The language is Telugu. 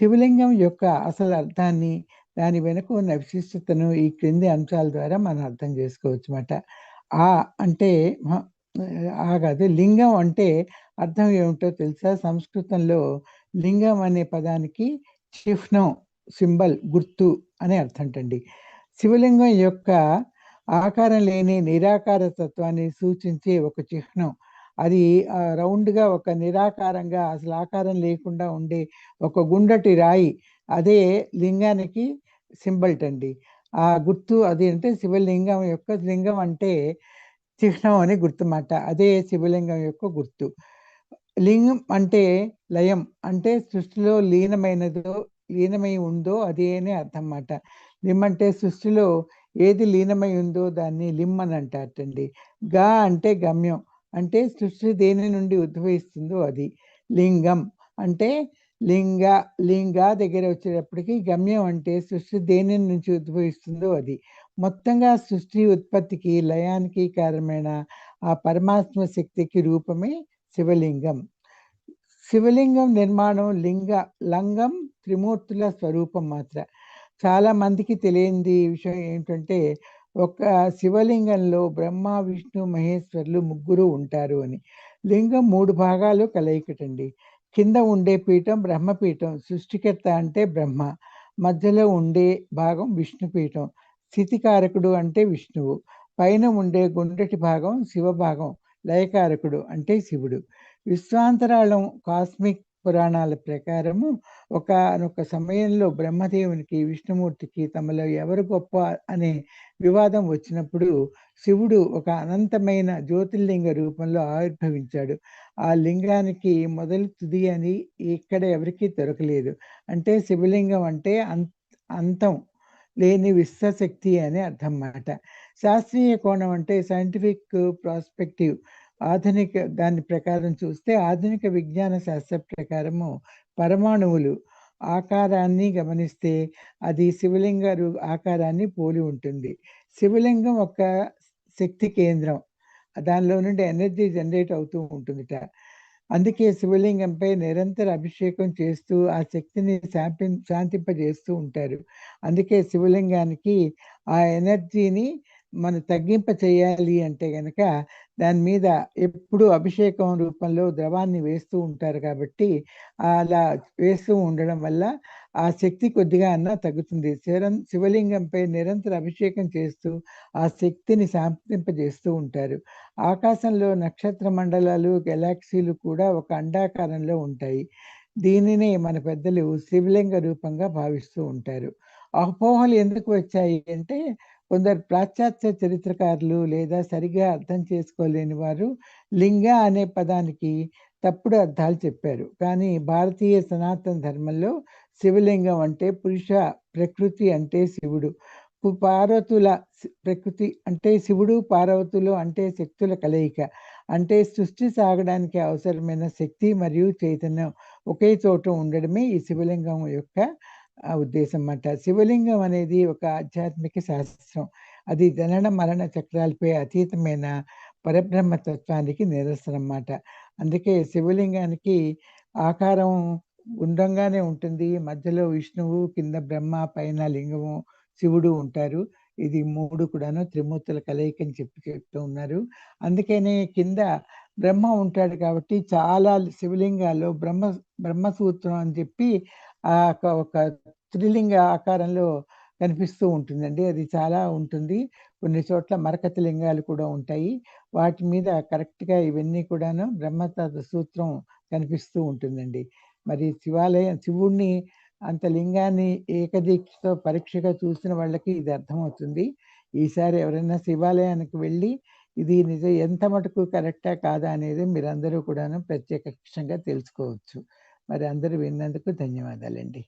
శివలింగం యొక్క అసలు అర్థాన్ని దాని వెనుక ఉన్న విశిష్టతను ఈ క్రింది అంశాల ద్వారా మనం అర్థం చేసుకోవచ్చు అన్నమాట ఆ అంటే ఆ కాదు లింగం అంటే అర్థం ఏమిటో తెలుసా? సంస్కృతంలో లింగం అనే పదానికి చిహ్నం సింబల్ గుర్తు అనే అర్థం అంటండి శివలింగం యొక్క ఆకారం లేని నిరాకార తత్వాన్ని సూచించే ఒక చిహ్నం అది రౌండ్గా ఒక నిరాకారంగా అసలు ఆకారం లేకుండా ఉండే ఒక గుండటి రాయి అదే లింగానికి సింబల్ట్ అండి. ఆ గుర్తు అది అంటే శివలింగం యొక్క లింగం అంటే చిహ్నం అని గుర్తుమాట. అదే శివలింగం యొక్క గుర్తు. లింగం అంటే లయం అంటే సృష్టిలో లీనమైనదో లీనమై ఉందో అదే అని అర్థం అన్నమాట లిమ్ అంటే సృష్టిలో ఏది లీనమై ఉందో దాన్ని లిమ్ అని అంటారటండి. గా అంటే గమ్యం అంటే సృష్టి దేని నుండి ఉద్భవిస్తుందో అది. లింగం అంటే లింగ లింగ దగ్గర వచ్చేటప్పటికి గమ్యం అంటే సృష్టి దేని నుంచి ఉద్భవిస్తుందో అది. మొత్తంగా సృష్టి ఉత్పత్తికి లయానికి కారణమైన ఆ పరమాత్మ శక్తికి రూపమే శివలింగం. శివలింగం నిర్మాణం లింగ లంగం త్రిమూర్తుల స్వరూపం మాత్ర. చాలా మందికి తెలియంది విషయం ఏంటంటే ఒక శివలింగంలో బ్రహ్మ విష్ణు మహేశ్వరులు ముగ్గురు ఉంటారు అని. లింగం మూడు భాగాలు కలయికటండి. కింద ఉండే పీఠం బ్రహ్మపీఠం సృష్టికర్త అంటే బ్రహ్మ. మధ్యలో ఉండే భాగం విష్ణుపీఠం. స్థితికారకుడు అంటే విష్ణువు. పైన ఉండే గుండ్రటి భాగం శివ భాగం లయకారకుడు అంటే శివుడు. విశ్వాంతరాళం కాస్మిక్ పురాణాల ప్రకారము ఒకనొక సమయంలో బ్రహ్మదేవునికి విష్ణుమూర్తికి తమలో ఎవరు గొప్ప అనే వివాదం వచ్చినప్పుడు శివుడు ఒక అనంతమైన జ్యోతిర్లింగ రూపంలో ఆవిర్భవించాడు. ఆ లింగానికి మొదలు తుది అని ఇక్కడ ఎవరికీ దొరకలేదు. అంటే శివలింగం అంటే అం అంతం లేని విశ్వశక్తి అని అర్థం మాట. శాస్త్రీయ కోణం అంటే సైంటిఫిక్ ప్రాస్పెక్టివ్ ఆధునిక దాని ప్రకారం చూస్తే ఆధునిక విజ్ఞాన శాస్త్ర ప్రకారము పరమాణువులు ఆకారాన్ని గమనిస్తే అది శివలింగ రూ- ఆకారాన్ని పోలి ఉంటుంది. శివలింగం ఒక శక్తి కేంద్రం. దానిలో నుండి ఎనర్జీ జనరేట్ అవుతూ ఉంటుందిట. అందుకే శివలింగంపై నిరంతర అభిషేకం చేస్తూ ఆ శక్తిని శాంపి శాంతింపజేస్తూ ఉంటారు. అందుకే శివలింగానికి ఆ ఎనర్జీని మనం తగ్గింప చేయాలి అంటే గనక దాని మీద ఎప్పుడు అభిషేకం రూపంలో ద్రవాన్ని వేస్తూ ఉంటారు కాబట్టి అలా వేస్తూ ఉండడం వల్ల ఆ శక్తి కొద్దిగా అన్నా తగ్గుతుంది. శివరం శివలింగంపై నిరంతర అభిషేకం చేస్తూ ఆ శక్తిని శాంతింపజేస్తూ ఉంటారు. ఆకాశంలో నక్షత్ర మండలాలు గెలాక్సీలు కూడా ఒక అండాకారంలో ఉంటాయి. దీనినే మన పెద్దలు శివలింగ రూపంగా భావిస్తూ ఉంటారు. అపోహలు ఎందుకు వచ్చాయి అంటే కొందరు పాశ్చాత్య చరిత్రకారులు లేదా సరిగా అర్థం చేసుకోలేని వారు లింగ అనే పదానికి తప్పుడు అర్థాలు చెప్పారు. కానీ భారతీయ సనాతన ధర్మంలో శివలింగం అంటే పురుష ప్రకృతి అంటే శివుడు. పు- పార్వతుల ప్రకృతి అంటే శివుడు పార్వతులు అంటే శక్తుల కలయిక. అంటే సృష్టి సాగడానికి అవసరమైన శక్తి మరియు చైతన్యం ఒకే చోట ఉండడమే ఈ శివలింగం యొక్క ఉద్దేశం అన్నమాట శివలింగం అనేది ఒక ఆధ్యాత్మిక శాస్త్రం. అది జనన మరణ చక్రాలపై అతీతమైన పరబ్రహ్మ తత్వానికి నిరసన అన్నమాట అందుకే శివలింగానికి ఆకారం గుండంగానే ఉంటుంది. మధ్యలో విష్ణువు కింద బ్రహ్మ పైన లింగము శివుడు ఉంటారు. ఇది మూడు కూడాను త్రిమూర్తుల కలయిక అని చెప్పి చెప్తూ ఉన్నారు. అందుకనే కింద బ్రహ్మ ఉంటాడు కాబట్టి చాలా శివలింగాల్లో బ్రహ్మ బ్రహ్మసూత్రం అని చెప్పి ఆ ఒక- ఒక త్రిలింగ ఆకారంలో కనిపిస్తూ ఉంటుందండి. అది చాలా ఉంటుంది. కొన్ని చోట్ల మరకత లింగాలు కూడా ఉంటాయి. వాటి మీద కరెక్ట్గా ఇవన్నీ కూడాను బ్రహ్మతత్వ సూత్రం కనిపిస్తూ ఉంటుందండి. మరి శివాలయం శివుణ్ణి అంత లింగాన్ని ఏకదీక్షతో పరీక్షగా చూసిన వాళ్ళకి ఇది అర్థమవుతుంది. ఈసారి ఎవరైనా శివాలయానికి వెళ్ళి ఇది నిజం ఎంత మటుకు కరెక్టా కాదా అనేది మీరందరూ కూడాను ప్రత్యక్షంగా తెలుసుకోవచ్చు. మరి అందరూ విన్నందుకు ధన్యవాదాలండి.